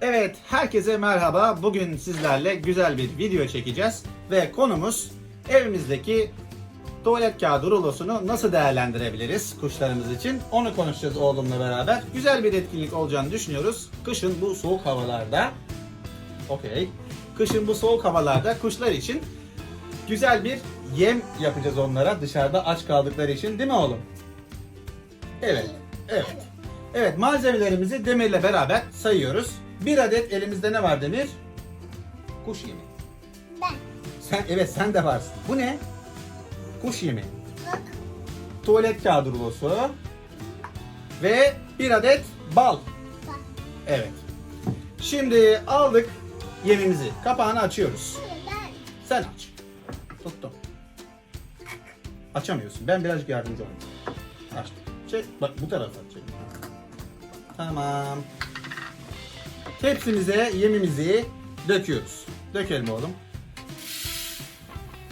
Evet, herkese merhaba. Bugün sizlerle güzel bir video çekeceğiz ve konumuz evimizdeki tuvalet kağıdı rulosunu nasıl değerlendirebiliriz kuşlarımız için? Onu konuşacağız oğlumla beraber. Güzel bir etkinlik olacağını düşünüyoruz. Kışın bu soğuk havalarda, okey, kışın bu soğuk havalarda kuşlar için güzel bir yem yapacağız onlara dışarıda aç kaldıkları için değil mi oğlum? Evet, evet. Evet malzemelerimizi Demir'le beraber sayıyoruz. Bir adet elimizde ne var Demir? Kuş yemi. Ben. Sen evet sen de varsın. Bu ne? Kuş yemi. Bak. Tuvalet kağıdı rulosu. Ve bir adet bal. Bak. Evet. Şimdi aldık yemimizi. Kapağını açıyoruz. Ben. Sen aç. Tuttum. Açamıyorsun. Ben birazcık yardımcı olayım. Açtım. Çek. Bak bu tarafa çek. Tamam. Tepsimize yemimizi döküyoruz. Dökelim oğlum.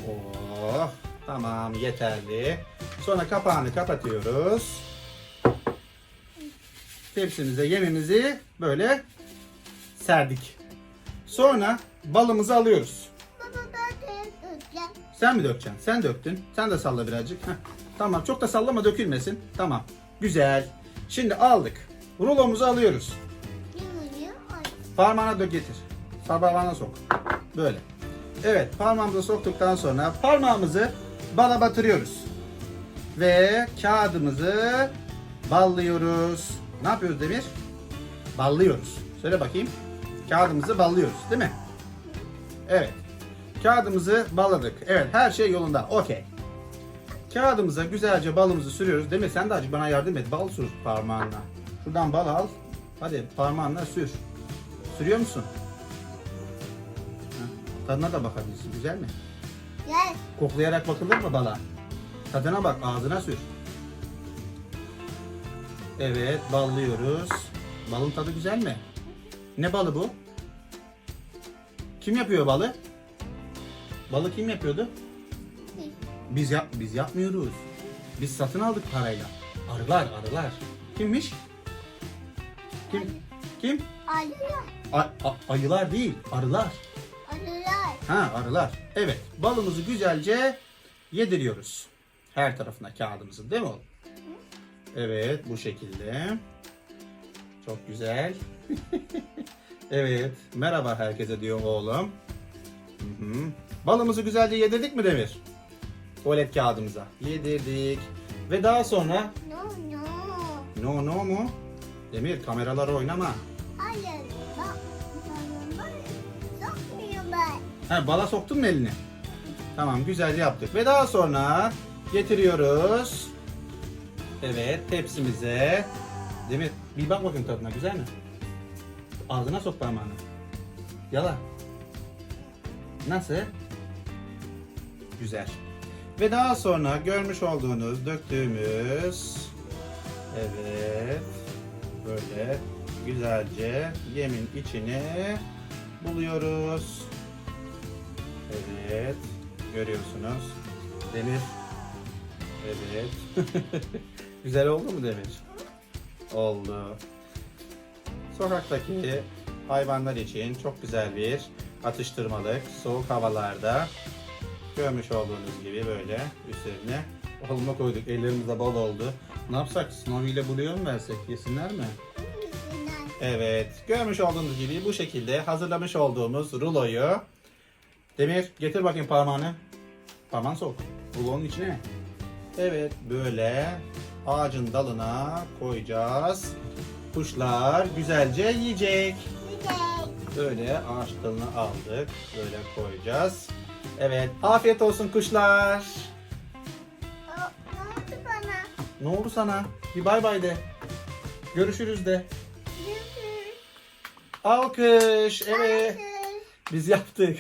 Oh, tamam yeterli. Sonra kapağını kapatıyoruz. Tepsimize yemimizi böyle serdik. Sonra balımızı alıyoruz. Baba ben de öpeceğim. Sen mi dökeceksin? Sen döktün. Sen de salla birazcık. Heh. Tamam çok da sallama dökülmesin. Tamam. Güzel. Şimdi aldık. Rulomuzu alıyoruz. Parmağına dök getir. Parmağına sok. Böyle. Evet parmağımıza soktuktan sonra parmağımızı bala batırıyoruz. Ve kağıdımızı ballıyoruz. Ne yapıyoruz Demir? Ballıyoruz. Söyle bakayım. Kağıdımızı ballıyoruz değil mi? Evet. Kağıdımızı balladık. Evet her şey yolunda. Okey. Kağıdımıza güzelce balımızı sürüyoruz. Demir sen de azıcık bana yardım et. Bal sür parmağınla. Şuradan bal al. Hadi parmağınla sür. Sürüyor musun? Heh, Tadına da bakabilirsin. Güzel mi? Gel. Koklayarak bakılır mı bala? Tadına bak, ağzına sür. Evet, ballıyoruz. Balın tadı güzel mi? Ne balı bu? Kim yapıyor balı? Balı kim yapıyordu? Biz yap biz yapmıyoruz. Biz satın aldık parayla. Arılar, arılar. Kimmiş? Kim? Kim? Arılar. A- a- ayılar değil, arılar. Arılar. Ha arılar. Evet balımızı güzelce yediriyoruz. Her tarafına kağıdımızın değil mi oğlum? Evet bu şekilde. Çok güzel. evet merhaba herkese diyor oğlum. Hı hı. Balımızı güzelce yedirdik mi Demir? Tuvalet kağıdımıza. Yedirdik. Ve daha sonra No no. no no mu? Demir kameralar oynama. Ha, bala soktun mu elini? Tamam güzel yaptık. Ve daha sonra getiriyoruz. Evet tepsimize. Demir bir bak bakayım tadına güzel mi? Ağzına sok parmağını. Yala. Nasıl? Güzel. Ve daha sonra görmüş olduğunuz döktüğümüz evet böyle güzelce yemin içine buluyoruz. Evet. Görüyorsunuz. Demir. Evet. Güzel oldu mu Demir? Oldu. Sokaktaki hayvanlar için çok güzel bir atıştırmalık. Soğuk havalarda görmüş olduğunuz gibi böyle üzerine olma koyduk. Ellerimizde bol oldu. Ne yapsak? Snowy ile buluyor mu versek? Yesinler mi? Evet, görmüş olduğunuz gibi bu şekilde hazırlamış olduğumuz ruloyu Demir getir bakayım parmağını. Parmağını sok. Rulonun içine. Evet, böyle ağacın dalına koyacağız. Kuşlar güzelce yiyecek. Böyle ağaç dalını aldık. Böyle koyacağız. Evet, afiyet olsun kuşlar. Ne oldu bana? Ne oldu sana? Bir bay bay de. Görüşürüz de. Alkış. Evet. Biz yaptık.